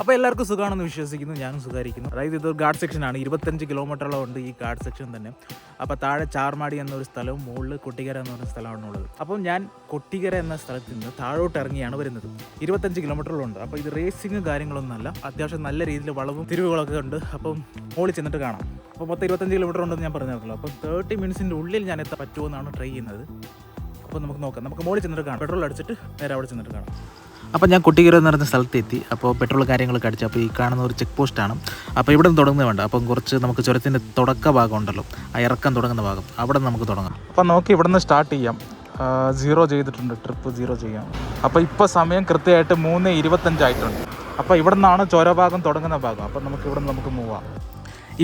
അപ്പോൾ എല്ലാവർക്കും സുഖമാണെന്ന് വിശ്വസിക്കുന്നു ഞാനും സുഖമായിരിക്കുന്നു. അതായത് ഇതൊരു ഗാർഡ് സെക്ഷനാണ് ഇരുപത്തഞ്ച് കിലോമീറ്ററോളം ഉണ്ട് ഈ ഗാർഡ് സെക്ഷൻ തന്നെ. അപ്പോൾ താഴെ ചാർമാടി എന്നൊരു സ്ഥലവും മുകളിൽ കൊട്ടിക്കര എന്ന് പറഞ്ഞ സ്ഥലമാണ് ഉള്ളത്. അപ്പം ഞാൻ കൊട്ടിക്കര എന്ന സ്ഥലത്ത് നിന്ന് താഴോട്ട് ഇറങ്ങിയാണ് വരുന്നത്. ഇരുപത്തഞ്ച് കിലോമീറ്ററോളം ഉണ്ട്. അപ്പോൾ ഇത് റേസിങ് കാര്യങ്ങളൊന്നുമല്ല അത്യാവശ്യം നല്ല രീതിയിൽ വളവും തിരിവുകളൊക്കെ ഉണ്ട്. അപ്പം മുകളിൽ ചെന്നിട്ട് കാണാം. അപ്പോൾ മൊത്തം ഇരുപത്തഞ്ച് കിലോമീറ്റർ ഉണ്ടെന്ന് ഞാൻ പറഞ്ഞിരുന്നല്ലോ അപ്പം തേർട്ടി മിനിറ്റ്സിന്റെ ഉള്ളിൽ ഞാൻ എത്താൻ പറ്റുമോ എന്നാണ് ട്രൈ ചെയ്യുന്നത്. അപ്പോൾ നമുക്ക് നോക്കാം. നമുക്ക് മോളിൽ ചെന്നിട്ട് കാണാം. പെട്രോൾ അടിച്ചിട്ട് നേരെ അവിടെ ചെന്നിട്ട് കാണാം. അപ്പോൾ ഞാൻ കുട്ടികര എന്ന് പറയുന്ന സ്ഥലത്ത് എത്തി അപ്പോൾ പെട്രോൾ കാര്യങ്ങളൊക്കെ അടിച്ചു അപ്പോൾ ഈ കാണുന്ന ഒരു ചെക്ക് പോസ്റ്റാണ് അപ്പോൾ ഇവിടെ നിന്ന് തുടങ്ങുന്നത് വേണ്ട. അപ്പം കുറച്ച് നമുക്ക് ചുരത്തിന്റെ തുടക്ക ഭാഗം ഉണ്ടല്ലോ. ആ ഇറക്കം തുടങ്ങുന്ന ഭാഗം. അവിടെ നിന്ന് നമുക്ക് തുടങ്ങാം. അപ്പോൾ നോക്കി ഇവിടെ നിന്ന് സ്റ്റാർട്ട് ചെയ്യാം. സീറോ ചെയ്തിട്ടുണ്ട്. ട്രിപ്പ് സീറോ ചെയ്യാം. അപ്പോൾ ഇപ്പോൾ സമയം കൃത്യമായിട്ട് മൂന്ന് ഇരുപത്തഞ്ചായിട്ടുണ്ട് അപ്പോൾ ഇവിടെ നിന്നാണ് ചുരഭാഗം തുടങ്ങുന്ന ഭാഗം. അപ്പോൾ നമുക്ക് ഇവിടെ നിന്ന് നമുക്ക് മൂവാം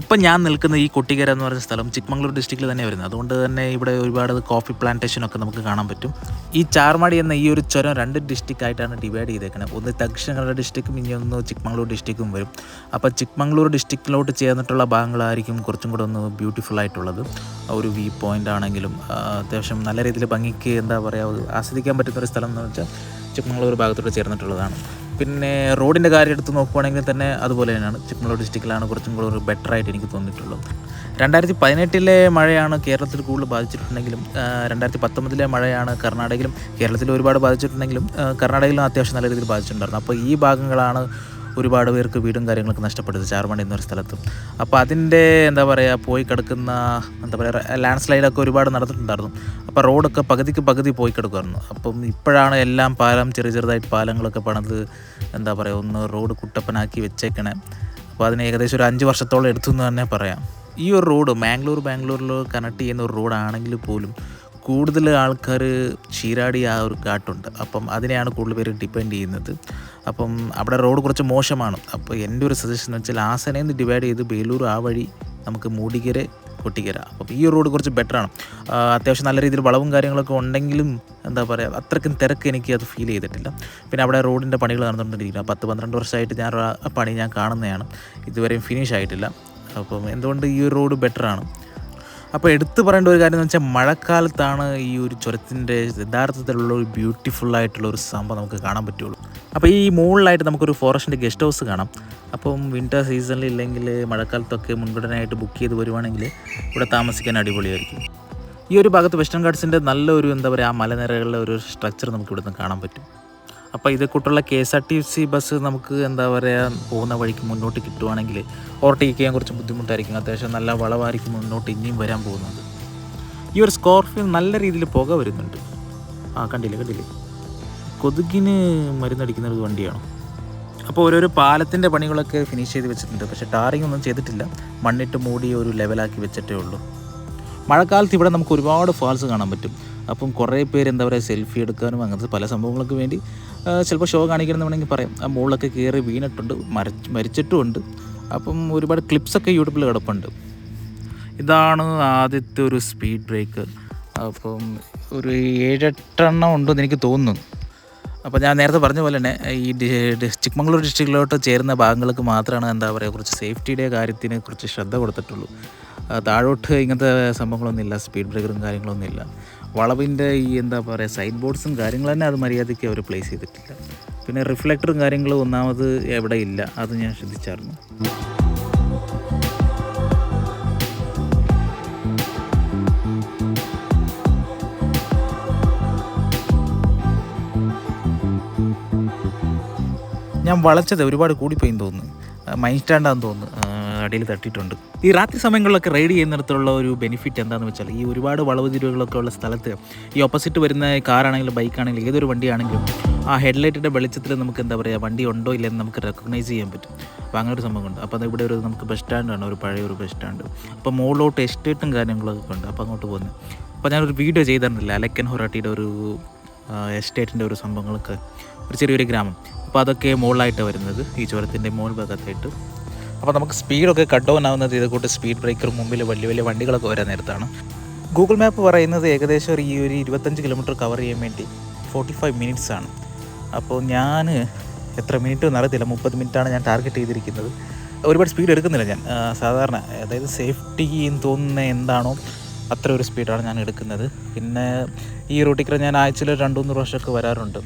ഇപ്പം ഞാൻ നിൽക്കുന്ന ഈ കൊട്ടിക്കര എന്ന് പറയുന്ന സ്ഥലം ചിക്മംഗ്ലൂർ ഡിസ്ട്രിക്റ്റിൽ തന്നെ വരുന്നത്. അതുകൊണ്ട് തന്നെ ഇവിടെ ഒരുപാട് കോഫി പ്ലാന്റേഷനൊക്കെ നമുക്ക് കാണാൻ പറ്റും. ഈ ചാർമാടി എന്ന ഈ ഒരു ചുരം രണ്ട് ഡിസ്ട്രിക്റ്റ് ആയിട്ടാണ് ഡിവൈഡ് ചെയ്തേക്കുന്നത് ഒന്ന് ദക്ഷിണ കന്നഡ ഡിസ്ട്രിക്റ്റും ഇനി ഒന്ന് ചിക്മംഗ്ലൂർ ഡിസ്ട്രിക്റ്റും വരും. അപ്പോൾ ചിക്മംഗ്ലൂർ ഡിസ്ട്രിക്റ്റിലോട്ട് ചേർന്നിട്ടുള്ള ഭാഗങ്ങളായിരിക്കും കുറച്ചും കൂടെ ഒന്ന് ബ്യൂട്ടിഫുൾ ആയിട്ടുള്ളത്. ഒരു വ്യൂ പോയിന്റ് ആണെങ്കിലും അത്യാവശ്യം നല്ല രീതിയിൽ ഭംഗിക്ക് എന്താ പറയുക ആസ്വദിക്കാൻ പറ്റുന്ന ഒരു സ്ഥലം എന്ന് വെച്ചാൽ ചിക്മംഗ്ലൂർ ഭാഗത്തോട്ട് ചേർന്നിട്ടുള്ളതാണ്. പിന്നെ റോഡിന്റെ കാര്യം എടുത്ത് നോക്കുവാണെങ്കിൽ തന്നെ അതുപോലെ തന്നെയാണ്. ചിക്മംഗ്ലൂർ ഡിസ്ട്രിക്റ്റിലാണ് കുറച്ചും കൂടെ ഒരു ബെറ്റർ ആയിട്ട് എനിക്ക് തോന്നിയിട്ടുള്ളത്. രണ്ടായിരത്തി പതിനെട്ടിലെ മഴയാണ് കേരളത്തിൽ കൂടുതൽ ബാധിച്ചിട്ടുണ്ടെങ്കിലും രണ്ടായിരത്തി പത്തൊമ്പതിലെ മഴയാണ് കർണാടകയിലും കേരളത്തിൽ ഒരുപാട് ബാധിച്ചിട്ടുണ്ടെങ്കിലും കർണാടകയിലും അത്യാവശ്യം നല്ല രീതിയിൽ ബാധിച്ചിട്ടുണ്ടായിരുന്നു. അപ്പോൾ ഈ ഭാഗങ്ങളാണ് ഒരുപാട് പേർക്ക് വീടും കാര്യങ്ങളൊക്കെ നഷ്ടപ്പെട്ടത് ചാർമണി എന്നൊരു സ്ഥലത്തും. അപ്പോൾ അതിന്റെ എന്താ പറയുക പോയി കിടക്കുന്ന എന്താ പറയുക ലാൻഡ് സ്ലൈഡൊക്കെ ഒരുപാട് നടന്നിട്ടുണ്ടായിരുന്നു. അപ്പോൾ റോഡൊക്കെ പകുതിക്ക് പകുതി പോയി കിടക്കുമായിരുന്നു അപ്പം ഇപ്പോഴാണ് എല്ലാം പാലം ചെറിയ ചെറുതായിട്ട് പാലങ്ങളൊക്കെ പണിത് എന്താ പറയുക ഒന്ന് റോഡ് കുട്ടപ്പനാക്കി വെച്ചേക്കണേ. അപ്പോൾ അതിന് ഏകദേശം ഒരു അഞ്ച് വർഷത്തോളം എടുത്തു എന്ന് തന്നെ പറയാം. ഈ ഒരു റോഡ് മാംഗ്ലൂർ ബാംഗ്ലൂരിൽ കണക്ട് ചെയ്യുന്ന ഒരു റോഡാണെങ്കിൽ പോലും കൂടുതൽ ആൾക്കാർ ചീരാടി ആ ഒരു ഘാട്ടുണ്ട് അപ്പം അതിനെയാണ് കൂടുതൽ പേര് ഡിപ്പെൻഡ് ചെയ്യുന്നത്. അപ്പം അവിടെ റോഡ് കുറച്ച് മോശമാണ്. അപ്പോൾ എന്റെ ഒരു സജഷൻ എന്ന് വെച്ചാൽ ആസനയിൽ നിന്ന് ഡിവൈഡ് ചെയ്ത് ബേലൂർ ആ വഴി നമുക്ക് മൂടിക്കര കൊട്ടിക്കര അപ്പം ഈ റോഡ് കുറച്ച് ബെറ്ററാണ് അത്യാവശ്യം നല്ല രീതിയിൽ വളവും കാര്യങ്ങളൊക്കെ ഉണ്ടെങ്കിലും എന്താ പറയുക അത്രയ്ക്കും തിരക്ക് എനിക്ക് അത് ഫീൽ ചെയ്തിട്ടില്ല. പിന്നെ അവിടെ റോഡിന്റെ പണികൾ നടന്നുകൊണ്ടിരിക്കുക പത്ത് പന്ത്രണ്ട് വർഷമായിട്ട് ഞാൻ ആ പണി ഞാൻ കാണുന്നതാണ്. ഇതുവരെയും ഫിനിഷ് ആയിട്ടില്ല. അപ്പം എന്തുകൊണ്ട് ഈ റോഡ് ബെറ്ററാണ് അപ്പോൾ എടുത്തു പറയേണ്ട ഒരു കാര്യം എന്ന് വെച്ചാൽ മഴക്കാലത്താണ് ഈ ഒരു ചുരത്തിന്റെ യഥാർത്ഥത്തിലുള്ള ഒരു ബ്യൂട്ടിഫുൾ ആയിട്ടുള്ള ഒരു സംഭവം നമുക്ക് കാണാൻ പറ്റുള്ളൂ. അപ്പോൾ ഈ മുകളിലായിട്ട് നമുക്കൊരു ഫോറസ്റ്റിന്റെ ഗസ്റ്റ് ഹൗസ് കാണാം. അപ്പം വിന്റർ സീസണിൽ ഇല്ലെങ്കിൽ മഴക്കാലത്തൊക്കെ മുൻഗണനയായിട്ട് ബുക്ക് ചെയ്ത് വരുവാണെങ്കിൽ ഇവിടെ താമസിക്കാൻ അടിപൊളിയായിരിക്കും. ഈ ഒരു ഭാഗത്ത് വെസ്റ്റേൺ ഗാർഡ്സിന്റെ നല്ലൊരു എന്താ പറയുക ആ മലനിരകളിലെ ഒരു സ്ട്രക്ചർ നമുക്ക് ഇവിടുന്ന് കാണാൻ പറ്റും. അപ്പോൾ ഇത് കൂട്ടുള്ള K S R T C bus നമുക്ക് എന്താ പറയുക പോകുന്ന വഴിക്ക് മുന്നോട്ട് കിട്ടുവാണെങ്കിൽ ഓവർടേക്ക് ചെയ്യാൻ കുറച്ച് ബുദ്ധിമുട്ടായിരിക്കും. അത്യാവശ്യം നല്ല വളവായിരിക്കും മുന്നോട്ട് ഇനിയും വരാൻ പോകുന്നത്. ഈ ഒരു സ്കോർപ്പിയോ നല്ല രീതിയിൽ പുക വരുന്നുണ്ട്. ആ കണ്ടില്ലേ കണ്ടില്ലേ? കൊതുകിന് മരുന്നടിക്കുന്ന ഒരു വണ്ടിയാണോ? അപ്പോൾ ഓരോരോ പാലത്തിന്റെ പണികളൊക്കെ ഫിനിഷ് ചെയ്ത് വെച്ചിട്ടുണ്ട്. പക്ഷേ ടാറിങ് ഒന്നും ചെയ്തിട്ടില്ല. മണ്ണിട്ട് മൂടി ഒരു ലെവലാക്കി വെച്ചിട്ടേ ഉള്ളൂ. മഴക്കാലത്ത് ഇവിടെ നമുക്ക് ഒരുപാട് ഫാൾസ് കാണാൻ പറ്റും. അപ്പം കുറേ പേര് എന്താ പറയുക സെൽഫി എടുക്കാനും അങ്ങനത്തെ പല സംഭവങ്ങൾക്ക് വേണ്ടി ചിലപ്പോൾ ഷോ കാണിക്കണം എന്ന് വേണമെങ്കിൽ പറയാം. ആ മുകളിലൊക്കെ കയറി വീണിട്ടുണ്ട് മര മരിച്ചിട്ടുമുണ്ട്. അപ്പം ഒരുപാട് ക്ലിപ്സൊക്കെ യൂട്യൂബിൽ കിടപ്പുണ്ട്. ഇതാണ് ആദ്യത്തെ ഒരു സ്പീഡ് ബ്രേക്ക് അപ്പം ഒരു ഏഴെട്ടെണ്ണം ഉണ്ടെന്ന് എനിക്ക് തോന്നുന്നു. അപ്പോൾ ഞാൻ നേരത്തെ പറഞ്ഞ പോലെ തന്നെ ഈ ചിക്മംഗ്ലൂർ ഡിസ്ട്രിക്റ്റിലോട്ട് ചേരുന്ന ഭാഗങ്ങൾക്ക് മാത്രമാണ് എന്താ പറയുക കുറച്ച് സേഫ്റ്റിയുടെ കാര്യത്തിന് കുറച്ച് ശ്രദ്ധ കൊടുത്തിട്ടുള്ളൂ. താഴോട്ട് ഇങ്ങനത്തെ സംഭവങ്ങളൊന്നുമില്ല സ്പീഡ് ബ്രേക്കറും കാര്യങ്ങളൊന്നുമില്ല. വളവിന്റെ ഈ എന്താ പറയുക സൈഡ് ബോർഡ്സും കാര്യങ്ങൾ തന്നെ അത് മര്യാദയ്ക്ക് അവർ പ്ലേസ് ചെയ്തിട്ടില്ല. പിന്നെ റിഫ്ലക്ടറും കാര്യങ്ങളും ഒന്നാമത് എവിടെ ഇല്ല അത് ഞാൻ ശ്രദ്ധിച്ചായിരുന്നു. ഞാൻ വളച്ചത് ഒരുപാട് കൂടിപ്പോയി തോന്നുന്നു. മൈൻഡ് സ്റ്റാൻഡാന്ന് തോന്നുന്നു. അടിയിൽ തട്ടിയിട്ടുണ്ട്. ഈ രാത്രി സമയങ്ങളിലൊക്കെ റൈഡ് ചെയ്യുന്നിടത്തുള്ള ഒരു ബെനിഫിറ്റ് എന്താണെന്ന് വെച്ചാൽ ഈ ഒരുപാട് വളവ് തിരിവുകളൊക്കെ ഉള്ള സ്ഥലത്ത് ഈ ഓപ്പോസിറ്റ് വരുന്ന കാറാണെങ്കിലും ബൈക്കാണെങ്കിലും ഏതൊരു വണ്ടിയാണെങ്കിലും ആ ഹെഡ്ലൈറ്റിന്റെ വെളിച്ചത്തിൽ നമുക്ക് എന്താ പറയുക വണ്ടി ഉണ്ടോ ഇല്ലെന്ന് നമുക്ക് റെക്കഗ്നൈസ് ചെയ്യാൻ പറ്റും. അപ്പോൾ അങ്ങനെ ഒരു സംഭവമുണ്ട് അപ്പോൾ അത് ഇവിടെ ഒരു നമുക്ക് ബസ് സ്റ്റാൻഡാണ് ഒരു പഴയ ഒരു ബസ് സ്റ്റാൻഡ് അപ്പോൾ മുകളിലോട്ട് എസ്റ്റേറ്റും കാര്യങ്ങളൊക്കെ ഉണ്ട്. അപ്പോൾ അങ്ങോട്ട് പോകുന്നത് അപ്പോൾ ഞാനൊരു വീഡിയോ ചെയ്തിരുന്നില്ല അലക്കൻ ഹൊറാട്ടിയുടെ ഒരു എസ്റ്റേറ്റിന്റെ ഒരു സംഭവങ്ങളൊക്കെ. ഒരു ചെറിയൊരു ഗ്രാമം. അപ്പോൾ അതൊക്കെ മുകളിലായിട്ട് വരുന്നത്. ഈ ചുരത്തിന്റെ മുകൾ ഭാഗത്തായിട്ട്. അപ്പോൾ നമുക്ക് സ്പീഡൊക്കെ കട്ട് ഡൗൺ ആവുന്നത് ഇത് കൂട്ട് സ്പീഡ് ബ്രേക്കർ മുമ്പിൽ വലിയ വലിയ വണ്ടികളൊക്കെ വരാൻ നേരത്താണ്. ഗൂഗിൾ മാപ്പ് പറയുന്നത് ഏകദേശം ഒരു ഈ ഒരു ഇരുപത്തഞ്ച് കിലോമീറ്റർ കവർ ചെയ്യാൻ വേണ്ടി ഫോർട്ടി ഫൈവ് മിനിറ്റ്സ് ആണ്. അപ്പോൾ ഞാൻ എത്ര മിനിറ്റ് നടത്തില്ല മുപ്പത് മിനിറ്റാണ് ഞാൻ ടാർഗറ്റ് ചെയ്തിരിക്കുന്നത്. ഒരുപാട് സ്പീഡ് എടുക്കുന്നില്ല ഞാൻ. സാധാരണ അതായത് സേഫ്റ്റി എന്ന് തോന്നുന്ന എന്താണോ അത്ര ഒരു സ്പീഡാണ് ഞാൻ എടുക്കുന്നത്. പിന്നെ ഈ റൂട്ടിൽ ഞാൻ ആഴ്ചയിൽ രണ്ടു മൂന്ന് പ്രാവശ്യമൊക്കെ വരാറുണ്ട്.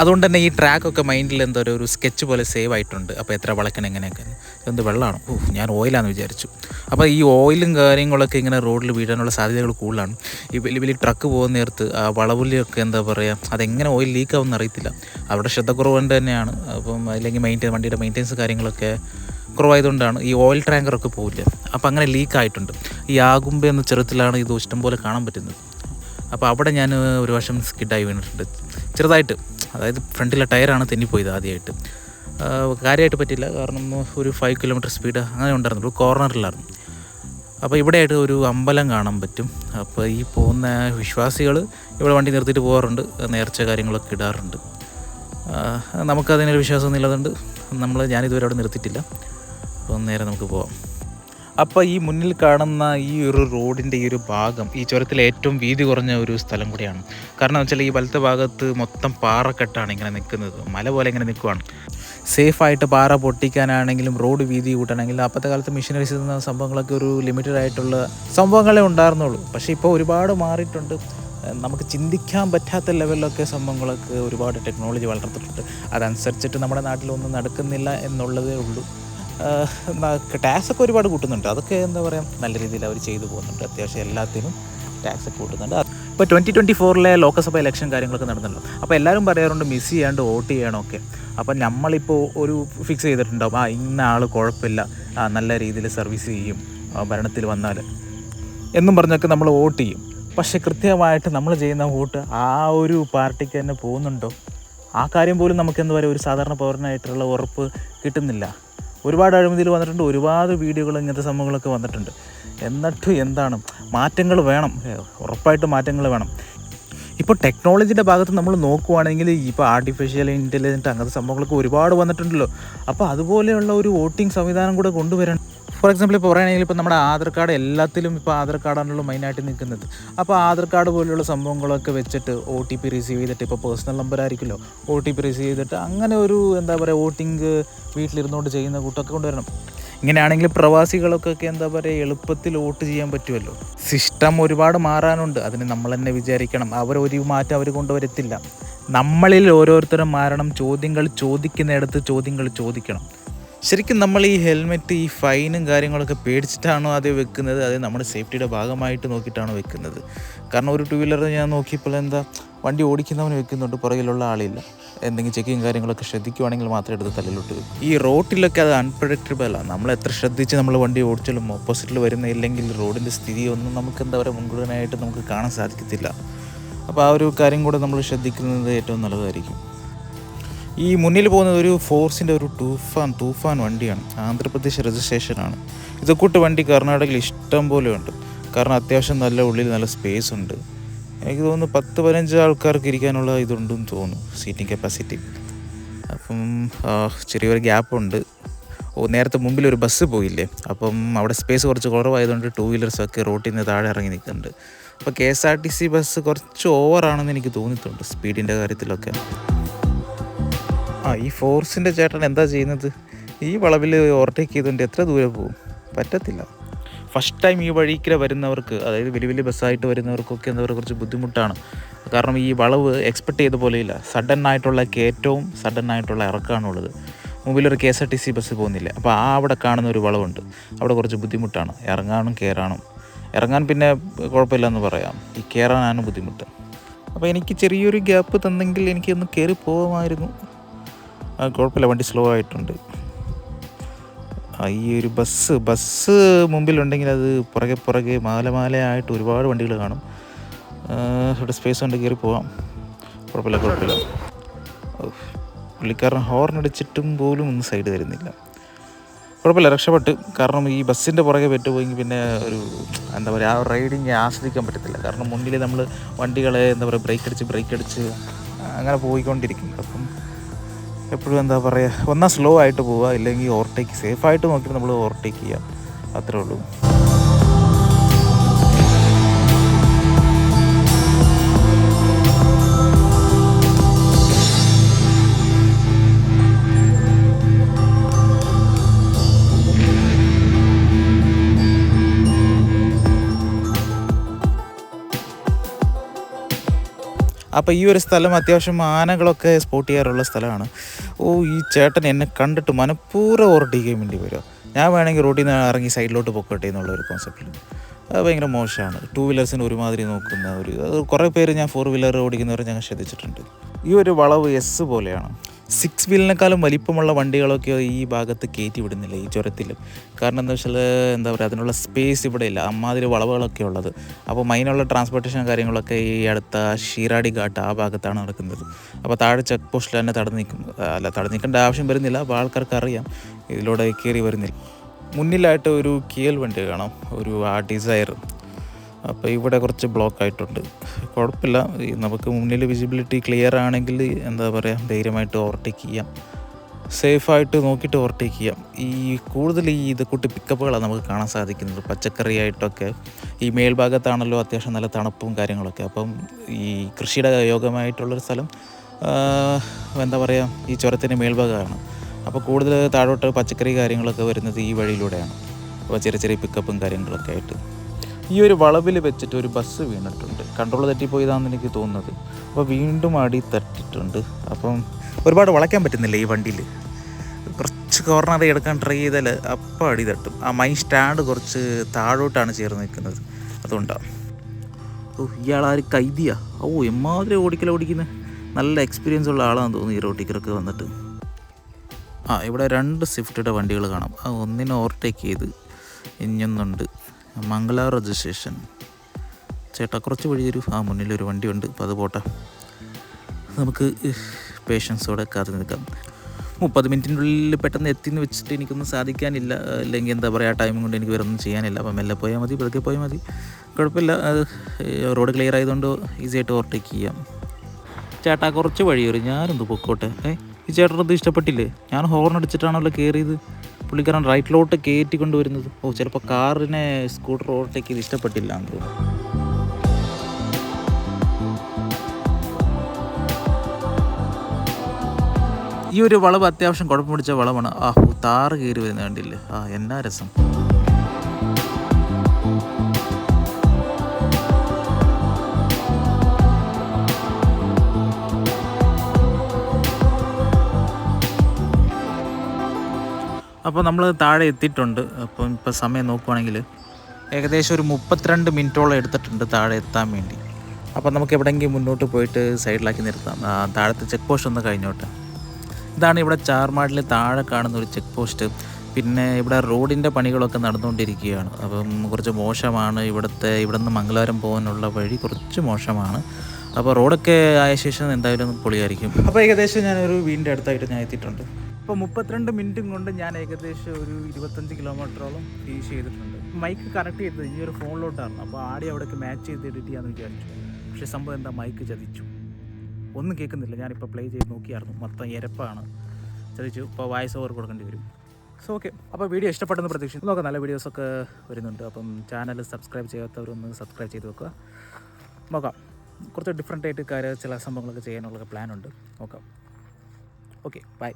അതുകൊണ്ട് തന്നെ ഈ ട്രാക്കൊക്കെ മൈൻഡിൽ എന്തോ ഒരു- സ്കെച്ച് പോലെ സേവ് ആയിട്ടുണ്ട്. അപ്പോൾ എത്ര വളക്കണം എങ്ങനെയൊക്കെ. എന്ത് വെള്ളമാണ് ഓ ഞാൻ ഓയിലാണെന്ന് വിചാരിച്ചു. അപ്പോൾ ഈ ഓയിലും കാര്യങ്ങളൊക്കെ ഇങ്ങനെ റോഡിൽ വീഴാനുള്ള സാധ്യതകൾ കൂടുതലാണ്. ഈ വലിയ വലിയ ട്രക്ക് പോകുന്ന നേരത്ത് ആ വളവുലിയൊക്കെ എന്താ പറയുക അതെങ്ങനെ ഓയിൽ ലീക്ക് ആവുമെന്ന് അറിയത്തില്ല. അവിടെ ശ്രദ്ധക്കുറവ് കൊണ്ട് തന്നെയാണ്. അപ്പം അല്ലെങ്കിൽ മെയിന്റെയിൻ വണ്ടിയുടെ മെയിന്റെനൻസ് കാര്യങ്ങളൊക്കെ കുറവായതുകൊണ്ടാണ് ഈ ഓയിൽ ടാങ്കറൊക്കെ പോവില്ല. അപ്പോൾ അങ്ങനെ ലീക്ക് ആയിട്ടുണ്ട്. ഈ ആകുമ്പ എന്ന ചെറുത്തിലാണ് ഇത് ഇഷ്ടം പോലെ കാണാൻ പറ്റുന്നത്. അപ്പോൾ അവിടെ ഞാൻ ഒരു വർഷം സ്കിഡായി വീണിട്ടുണ്ട്. ചെറുതായിട്ട്. അതായത് ഫ്രണ്ടിലെ ടയറാണ് തെന്നിപ്പോയത് ആദ്യമായിട്ട്. കാര്യമായിട്ട് പറ്റില്ല കാരണം ഒരു ഫൈവ് കിലോമീറ്റർ സ്പീഡ് അങ്ങനെ ഉണ്ടായിരുന്നു. കോർണറിലായിരുന്നു അപ്പോൾ ഇവിടെയായിട്ട് ഒരു അമ്പലം കാണാൻ പറ്റും. അപ്പോൾ ഈ പോകുന്ന വിശ്വാസികൾ ഇവിടെ വണ്ടി നിർത്തിയിട്ട് പോകാറുണ്ട്. നേർച്ച കാര്യങ്ങളൊക്കെ ഇടാറുണ്ട്. നമുക്കതിനൊരു വിശ്വാസം ഇല്ലാതുകൊണ്ട് നമ്മൾ ഞാനിതുവരെ അവിടെ നിർത്തിയിട്ടില്ല. അപ്പോൾ നേരെ നമുക്ക് പോവാം. അപ്പോൾ ഈ മുന്നിൽ കാണുന്ന ഈ ഒരു റോഡിന്റെ ഈ ഒരു ഭാഗം ഈ ചുരത്തിലെ ഏറ്റവും വീതി കുറഞ്ഞ ഒരു സ്ഥലം കൂടിയാണ്. കാരണം വെച്ചാൽ ഈ വലത്തെ ഭാഗത്ത് മൊത്തം പാറക്കെട്ടാണ് ഇങ്ങനെ നിൽക്കുന്നത്. മല പോലെ ഇങ്ങനെ നിൽക്കുവാണ്. സേഫായിട്ട് പാറ പൊട്ടിക്കാനാണെങ്കിലും റോഡ് വീതി കൂട്ടണമെങ്കിലും അപ്പോഴത്തെ കാലത്ത് മെഷീനറീസ് എന്ന സംഭവങ്ങളൊക്കെ ഒരു ലിമിറ്റഡ് ആയിട്ടുള്ള സംഭവങ്ങളെ ഉണ്ടായിരുന്നുള്ളൂ. പക്ഷേ ഇപ്പോൾ ഒരുപാട് മാറിയിട്ടുണ്ട്. നമുക്ക് ചിന്തിക്കാൻ പറ്റാത്ത ലെവലിലൊക്കെ സംഭവങ്ങളൊക്കെ ഒരുപാട് ടെക്നോളജി വളർത്തിട്ടുണ്ട് അതനുസരിച്ചിട്ട് നമ്മുടെ നാട്ടിലൊന്നും നടക്കുന്നില്ല എന്നുള്ളതേ ഉള്ളൂ. ടാക്സ് ഒക്കെ ഒരുപാട് കൂട്ടുന്നുണ്ട്. അതൊക്കെ എന്താ പറയുക നല്ല രീതിയിൽ അവർ ചെയ്തു പോകുന്നുണ്ട്. അത്യാവശ്യം എല്ലാത്തിനും ടാക്സ് കൂട്ടുന്നുണ്ട്. ഇപ്പോൾ ട്വന്റി ട്വന്റി ഫോറിലെ ലോക്സഭ ഇലക്ഷൻ കാര്യങ്ങളൊക്കെ നടന്നല്ലോ. അപ്പോൾ എല്ലാവരും പറയാറുണ്ട് മിസ് ചെയ്യാണ്ട് വോട്ട് ചെയ്യണമൊക്കെ അപ്പം നമ്മളിപ്പോൾ ഒരു ഫിക്സ് ചെയ്തിട്ടുണ്ടാവും. ആ ഇന്ന ആൾ കുഴപ്പമില്ല. നല്ല രീതിയിൽ സർവീസ് ചെയ്യും. ഭരണത്തിൽ വന്നാൽ എന്നും പറഞ്ഞൊക്കെ നമ്മൾ വോട്ട് ചെയ്യും. പക്ഷെ കൃത്യമായിട്ട് നമ്മൾ ചെയ്യുന്ന വോട്ട് ആ ഒരു പാർട്ടിക്ക് തന്നെ പോകുന്നുണ്ടോ? ആ കാര്യം പോലും നമുക്ക് എന്താ പറയുക ഒരു സാധാരണ പൗരനായിട്ടുള്ള ഉറപ്പ് കിട്ടുന്നില്ല. ഒരുപാട് അഴിമതിയിൽ വന്നിട്ടുണ്ട് ഒരുപാട് വീഡിയോകൾ ഇങ്ങനത്തെ സംഭവങ്ങളൊക്കെ വന്നിട്ടുണ്ട്. എന്നിട്ടും എന്താണ്? മാറ്റങ്ങൾ വേണം. ഉറപ്പായിട്ട് മാറ്റങ്ങൾ വേണം. ഇപ്പോൾ ടെക്നോളജിയുടെ ഭാഗത്ത് നമ്മൾ നോക്കുവാണെങ്കിൽ ഇപ്പോൾ ആർട്ടിഫിഷ്യൽ ഇന്റലിജന്റ് അങ്ങനത്തെ സംഭവങ്ങളൊക്കെ ഒരുപാട് വന്നിട്ടുണ്ടല്ലോ. അപ്പോൾ അതുപോലെയുള്ള ഒരു വോട്ടിംഗ് സംവിധാനം കൂടെ കൊണ്ടുവരണം. ഫോർ എക്സാമ്പിൾ ഇപ്പോൾ പറയുകയാണെങ്കിൽ ഇപ്പോൾ നമ്മുടെ ആധാർ കാർഡ് എല്ലാത്തിലും ഇപ്പോൾ ആധാർ കാർഡാണല്ലോ മെയിനായിട്ട് നിൽക്കുന്നത്. അപ്പോൾ ആധാർ കാർഡ് പോലെയുള്ള സംഭവങ്ങളൊക്കെ വെച്ചിട്ട് ഒ ടി പി റിസീവ് ചെയ്തിട്ട് ഇപ്പോൾ പേഴ്സണൽ നമ്പർ ആയിരിക്കുമല്ലോ. ഒ ടി പി റിസീവ് ചെയ്തിട്ട് അങ്ങനെ ഒരു എന്താ പറയുക വോട്ടിംഗ് വീട്ടിലിരുന്നുകൊണ്ട് ചെയ്യുന്ന കൂട്ടൊക്കെ കൊണ്ടുവരണം. ഇങ്ങനെയാണെങ്കിൽ പ്രവാസികൾക്കൊക്കെ എന്താ പറയുക എളുപ്പത്തിൽ വോട്ട് ചെയ്യാൻ പറ്റുമല്ലോ. സിസ്റ്റം ഒരുപാട് മാറാനുണ്ട്. അതിന് നമ്മൾ തന്നെ വിചാരിക്കണം. അവർ ഒരു മാറ്റം അവർ കൊണ്ടുവരത്തില്ല. നമ്മളിൽ ഓരോരുത്തരും മാറണം. ചോദ്യങ്ങൾ ചോദിക്കുന്നിടത്ത് ചോദ്യങ്ങൾ ചോദിക്കണം. ശരിക്കും നമ്മൾ ഈ ഹെൽമെറ്റ് ഈ ഫൈനും കാര്യങ്ങളൊക്കെ പേടിച്ചിട്ടാണോ അത് വെക്കുന്നത്? അത് നമ്മുടെ സേഫ്റ്റിയുടെ ഭാഗമായിട്ട് നോക്കിയിട്ടാണോ വെക്കുന്നത്? കാരണം ഒരു ടു വീലർ ഞാൻ നോക്കിയപ്പോൾ എന്താ വണ്ടി ഓടിക്കുന്നവന് വെക്കുന്നുണ്ട് പുറകിലുള്ള ആളില്ല. എന്തെങ്കിലും ചെക്കിങ് കാര്യങ്ങളൊക്കെ ശ്രദ്ധിക്കുവാണെങ്കിൽ മാത്രമേ എടുത്ത് തലയിലോട്ട് ഈ റോട്ടിലൊക്കെ അത് അൺപ്രഡിക്റ്റബിൾ ആണ്. നമ്മൾ എത്ര ശ്രദ്ധിച്ച് നമ്മൾ വണ്ടി ഓടിച്ചാലും ഓപ്പോസിറ്റിൽ വരുന്ന ഇല്ലെങ്കിൽ റോഡിന്റെ സ്ഥിതി ഒന്നും നമുക്ക് എന്താ പറയുക മുൻകൂടനായിട്ട് നമുക്ക് കാണാൻ സാധിക്കത്തില്ല. അപ്പോൾ ആ ഒരു കാര്യം കൂടെ നമ്മൾ ശ്രദ്ധിക്കുന്നത് ഏറ്റവും നല്ലതായിരിക്കും. ഈ മുന്നിൽ പോകുന്നത് ഒരു ഫോഴ്സിന്റെ ഒരു തൂഫാൻ തൂഫാൻ വണ്ടിയാണ്. ആന്ധ്രാപ്രദേശ് രജിസ്ട്രേഷനാണ് ഇതൊക്കൂട്ട് വണ്ടി കർണാടകയിൽ ഇഷ്ടം പോലെ ഉണ്ട്. കാരണം അത്യാവശ്യം നല്ല ഉള്ളിൽ നല്ല സ്പേസ് ഉണ്ട്. എനിക്ക് തോന്നുന്നു പത്ത് പതിനഞ്ച് ആൾക്കാർക്ക് ഇരിക്കാനുള്ള ഇതുണ്ടെന്ന് തോന്നുന്നു സീറ്റിംഗ് കപ്പാസിറ്റി അപ്പം ചെറിയൊരു ഗ്യാപ്പുണ്ട് ഓ നേരത്തെ മുമ്പിൽ ഒരു ബസ് പോയില്ലേ? അപ്പം അവിടെ സ്പേസ് കുറച്ച് കുറവായതുകൊണ്ട് ടൂ വീലേഴ്സൊക്കെ റോട്ടിൽ നിന്ന് താഴെ ഇറങ്ങി നിൽക്കുന്നുണ്ട്. അപ്പോൾ K S R T C bus കുറച്ച് ഓവറാണെന്ന് എനിക്ക് തോന്നിയിട്ടുണ്ട് സ്പീഡിന്റെ കാര്യത്തിലൊക്കെ. ആ ഈ ഫോഴ്സിന്റെ ചേട്ടൻ എന്താ ചെയ്യുന്നത്? ഈ വളവിൽ ഓവർടേക്ക് ചെയ്തുകൊണ്ട് എത്ര ദൂരെ പോകും? പറ്റത്തില്ല. ഫസ്റ്റ് ടൈം ഈ വഴിക്ക് വരുന്നവർക്ക് അതായത് വലിയ വലിയ ബസ്സായിട്ട് വരുന്നവർക്കൊക്കെ എന്താ പറയുക കുറച്ച് ബുദ്ധിമുട്ടാണ്. കാരണം ഈ വളവ് എക്സ്പെക്ട് ചെയ്ത പോലെയില്ല സഡൻ ആയിട്ടുള്ള കയറ്റവും സഡൻ ആയിട്ടുള്ള ഇറക്കമാണുള്ളത് മുമ്പിലൊരു K S R T C bus പോകുന്നില്ല. അപ്പോൾ ആ അവിടെ കാണുന്ന ഒരു വളവുണ്ട്. അവിടെ കുറച്ച് ബുദ്ധിമുട്ടാണ്. ഇറങ്ങാനും കയറാനും ഇറങ്ങാൻ പിന്നെ കുഴപ്പമില്ല എന്ന് പറയാം. ഈ കയറാനാണ് ബുദ്ധിമുട്ട്. അപ്പോൾ എനിക്ക് ചെറിയൊരു ഗ്യാപ്പ് തന്നെങ്കിൽ എനിക്കൊന്ന് കയറി പോകാമായിരുന്നു കുഴപ്പമില്ല വണ്ടി സ്ലോ ആയിട്ടുണ്ട്. ഈ ഒരു ബസ് ബസ് മുമ്പിലുണ്ടെങ്കിൽ അത് പുറകെ പുറകെ മാലമാലയായിട്ട് ഒരുപാട് വണ്ടികൾ കാണും. ഇവിടെ സ്പേസ് കൊണ്ട് കയറി പോവാം. കുഴപ്പമില്ല കുഴപ്പമില്ല. പുള്ളിക്കാരൻ ഹോർൺ അടിച്ചിട്ടും പോലും ഒന്ന് സൈഡ് തരുന്നില്ല. കുഴപ്പമില്ല രക്ഷപ്പെട്ട്. കാരണം ഈ ബസ്സിന്റെ പുറകെ പെട്ടുപോയെങ്കിൽ പിന്നെ ഒരു എന്താ പറയുക ആ റൈഡിങ് ആസ്വദിക്കാൻ പറ്റത്തില്ല. കാരണം മുന്നിൽ നമ്മൾ വണ്ടികളെ എന്താ പറയുക ബ്രേക്ക് അടിച്ച് ബ്രേക്ക് അടിച്ച് അങ്ങനെ പോയിക്കൊണ്ടിരിക്കും. അപ്പം എപ്പോഴും എന്താ പറയുക ഒന്നാ സ്ലോ ആയിട്ട് പോവുക ഇല്ലെങ്കിൽ ഓവർടേക്ക് സേഫായിട്ട് നോക്കിയിട്ട് നമ്മൾ ഓവർടേക്ക് ചെയ്യാം. അത്രേ ഉള്ളൂ. അപ്പോൾ ഈ ഒരു സ്ഥലം അത്യാവശ്യം ആനകളൊക്കെ സ്പോട്ട് ചെയ്യാറുള്ള സ്ഥലമാണ്. ഓ ഈ ചേട്ടൻ എന്നെ കണ്ടിട്ട് മനഃപൂർവം ഓർട്ടിക്കാൻ വേണ്ടി വരുമോ ഞാൻ വേണമെങ്കിൽ റോഡിൽ നിന്ന് ഇറങ്ങി സൈഡിലോട്ട് പൊക്കട്ടെ എന്നുള്ള ഒരു കോൺസെപ്റ്റിൽ അത് ഭയങ്കര മോശമാണ്. ടു വീലേഴ്സിന് ഒരുമാതിരി നോക്കുന്ന ഒരു കുറേ പേര് ഞാൻ ഫോർ വീലർ ഓടിക്കുന്നവരെ ഞാൻ ശ്രദ്ധിച്ചിട്ടുണ്ട്. ഈ ഒരു വളവ് എസ് പോലെയാണ്. സിക്സ് വീലിനേക്കാളും വലിപ്പമുള്ള വണ്ടികളൊക്കെ ഈ ഭാഗത്ത് കയറ്റി വിടുന്നില്ല ഈ ചുരത്തിൽ കാരണം എന്താ വെച്ചാൽ എന്താ പറയുക അതിനുള്ള സ്പേസ് ഇവിടെ ഇല്ല. അമ്മാതിരി വളവുകളൊക്കെ ഉള്ളത്. അപ്പോൾ മൈനുള്ള ട്രാൻസ്പോർട്ടേഷൻ കാര്യങ്ങളൊക്കെ ഈ അടുത്ത ഷീറാടി ഘാട്ട് ആ ഭാഗത്താണ് നടക്കുന്നത്. അപ്പോൾ താഴെ ചെക്ക് പോസ്റ്റിൽ തന്നെ തടഞ്ഞു നിൽക്കും. അല്ല തടഞ്ഞു നിൽക്കേണ്ട ആവശ്യം വരുന്നില്ല. അപ്പോൾ ആൾക്കാർക്ക് അറിയാം ഇതിലൂടെ കയറി വരുന്നില്ല. മുന്നിലായിട്ട് ഒരു കിയൽ വണ്ടി കാണാം. ഒരു ആ ഡിസയർ അപ്പോൾ ഇവിടെ കുറച്ച് ബ്ലോക്ക് ആയിട്ടുണ്ട്. കുഴപ്പമില്ല. നമുക്ക് മുന്നിൽ വിസിബിലിറ്റി ക്ലിയർ ആണെങ്കിൽ എന്താ പറയുക ധൈര്യമായിട്ട് ഓവർടേക്ക് ചെയ്യാം. സേഫായിട്ട് നോക്കിയിട്ട് ഓവർടേക്ക് ചെയ്യാം. ഈ കൂടുതൽ ഈ ഇത് കൂട്ടി പിക്കപ്പുകളാണ് നമുക്ക് കാണാൻ സാധിക്കുന്നത്. പച്ചക്കറി ആയിട്ടൊക്കെ ഈ മേൽഭാഗത്താണല്ലോ അത്യാവശ്യം നല്ല തണുപ്പും കാര്യങ്ങളൊക്കെ. അപ്പം ഈ കൃഷിയുടെ യോഗമായിട്ടുള്ളൊരു സ്ഥലം എന്താ പറയുക ഈ ചുരത്തിന്റെ മേൽഭാഗമാണ്. അപ്പോൾ കൂടുതൽ താഴോട്ട് പച്ചക്കറി കാര്യങ്ങളൊക്കെ വരുന്നത് ഈ വഴിയിലൂടെയാണ്. അപ്പോൾ ചെറിയ ചെറിയ പിക്കപ്പും കാര്യങ്ങളൊക്കെ ആയിട്ട്. ഈ ഒരു വളവിൽ വെച്ചിട്ട് ഒരു ബസ് വീണിട്ടുണ്ട്. കൺട്രോൾ തെറ്റിപ്പോയതാണെന്ന് എനിക്ക് തോന്നുന്നത്. അപ്പോൾ വീണ്ടും അടി തട്ടിട്ടുണ്ട്. അപ്പം ഒരുപാട് വളയ്ക്കാൻ പറ്റുന്നില്ല ഈ വണ്ടിയിൽ കുറച്ച് കോർണർ എടുക്കാൻ ട്രൈ ചെയ്താൽ അപ്പം അടി തട്ടും. ആ മൈൻ സ്റ്റാൻഡ് കുറച്ച് താഴോട്ടാണ് ചേർന്ന് നിൽക്കുന്നത്. അതുകൊണ്ടാണ് ഓ ഇയാളാര് കൈതിയാ ഓ എമ്മാതിരി ഓടിക്കല ഓടിക്കുന്നത് നല്ല എക്സ്പീരിയൻസ് ഉള്ള ആളാണെന്ന് തോന്നുന്നു ഈ റോട്ടിക്കറൊക്കെ വന്നിട്ട്. ആ ഇവിടെ രണ്ട് സ്വിഫ്റ്റിയുടെ വണ്ടികൾ കാണാം. ആ ഒന്നിനെ ഓവർടേക്ക് ചെയ്ത് ഇഞ്ഞൊന്നുണ്ട്. മംഗലാർ രജിസ്ട്രേഷൻ. ചേട്ടാ കുറച്ച് വഴി തരൂ ആ മുന്നിലൊരു വണ്ടിയുണ്ട്. അപ്പോൾ അത് പോട്ടെ. നമുക്ക് പേഷ്യൻസോടെ കാത്തു നിൽക്കാം. മുപ്പത് മിനിറ്റിനുള്ളിൽ പെട്ടെന്ന് എത്തിന്ന് വെച്ചിട്ട് എനിക്കൊന്നും സാധിക്കാനില്ല. അല്ലെങ്കിൽ എന്താ പറയുക ആ ടൈം കൊണ്ട് എനിക്ക് വേറൊന്നും ചെയ്യാനില്ല. അപ്പം മെല്ലെ പോയാൽ മതി പതുക്കെ പോയാൽ മതി. കുഴപ്പമില്ല. അത് റോഡ് ക്ലിയർ ആയതുകൊണ്ട് ഈസി ആയിട്ട് ഓവർടേക്ക് ചെയ്യാം. ചേട്ടാ കുറച്ച് വഴി വരും ഞാനൊന്ന് പൊക്കോട്ടെ? ഏ ഈ ചേട്ടനത് ഇഷ്ടപ്പെട്ടില്ലേ? ഞാൻ ഹോർൺ അടിച്ചിട്ടാണല്ലോ കയറിയത്. പുള്ളിക്കാരൻ റൈറ്റിലോട്ട് കയറ്റി കൊണ്ടുവരുന്നത് ഓ ചിലപ്പോൾ കാറിനെ സ്കൂട്ടർ ഓവർടേക്ക് ചെയ്ത് ഇഷ്ടപ്പെട്ടില്ല എന്ന് തോന്നുന്നു. ഈ ഒരു വളവ് അത്യാവശ്യം കുഴപ്പം പിടിച്ച വളവാണ്. ആ താറ് കയറി വരുന്ന കണ്ടില്ലേ? ആ എന്നാ രസം. അപ്പോൾ നമ്മൾ താഴെ എത്തിയിട്ടുണ്ട്. അപ്പോൾ ഇപ്പോൾ സമയം നോക്കുവാണെങ്കിൽ ഏകദേശം ഒരു മുപ്പത്തിരണ്ട് മിനിറ്റോളം എടുത്തിട്ടുണ്ട് താഴെ എത്താൻ വേണ്ടി. അപ്പോൾ നമുക്ക് എവിടെയെങ്കിലും മുന്നോട്ട് പോയിട്ട് സൈഡിലാക്കി നിർത്താം. താഴത്തെ ചെക്ക് പോസ്റ്റ് ഒന്ന് കഴിഞ്ഞോട്ടെ. ഇതാണ് ഇവിടെ ചാർമാടിലെ താഴെ കാണുന്ന ഒരു ചെക്ക് പോസ്റ്റ്. പിന്നെ ഇവിടെ റോഡിന്റെ പണികളൊക്കെ നടന്നുകൊണ്ടിരിക്കുകയാണ്. അപ്പം കുറച്ച് മോശമാണ് ഇവിടുത്തെ ഇവിടെ നിന്ന് പോകാനുള്ള വഴി കുറച്ച് മോശമാണ്. അപ്പോൾ റോഡൊക്കെ ആയ ശേഷം എന്തായാലും പൊളിയായിരിക്കും. അപ്പോൾ ഏകദേശം ഞാനൊരു വീടിന്റെ അടുത്തായിട്ട് ഞാൻ എത്തിയിട്ടുണ്ട്. അപ്പോൾ മുപ്പത്തിരണ്ട് മിനിറ്റും കൊണ്ട് ഞാൻ ഏകദേശം ഒരു ഇരുപത്തഞ്ച് കിലോമീറ്ററോളം ഫീസ് ചെയ്തിട്ടുണ്ട്. മൈക്ക് കണക്ട് ചെയ്തത് ഈ ഒരു ഫോണിലോട്ടാണ് അപ്പോൾ ആടി അവിടേക്ക് മാച്ച് ചെയ്ത് എഡിറ്റ് ചെയ്യാമെന്ന് വിചാരിച്ചു. പക്ഷേ സംഭവം എന്താ? മൈക്ക് ചതിച്ചു. ഒന്നും കേൾക്കുന്നില്ല. ഞാനിപ്പോൾ പ്ലേ ചെയ്ത് നോക്കിയായിരുന്നു. മൊത്തം ഇരപ്പാണ് ചതിച്ചു. ഇപ്പോൾ വോയിസ് ഓവർ കൊടുക്കേണ്ടി വരും. സോ ഓക്കെ അപ്പോൾ വീഡിയോ ഇഷ്ടപ്പെട്ടെന്ന് പ്രതീക്ഷിച്ചു നോക്കാം. നല്ല വീഡിയോസൊക്കെ വരുന്നുണ്ട്. അപ്പം ചാനൽ സബ്സ്ക്രൈബ് ചെയ്യാത്തവരൊന്ന് സബ്സ്ക്രൈബ് ചെയ്ത് വെക്കുക. നോക്കാം. കുറച്ച് ഡിഫറെന്റ് ആയിട്ട് കാര്യം ചില സംഭവങ്ങളൊക്കെ ചെയ്യാനുള്ള പ്ലാനുണ്ട് നോക്കാം. Okay bye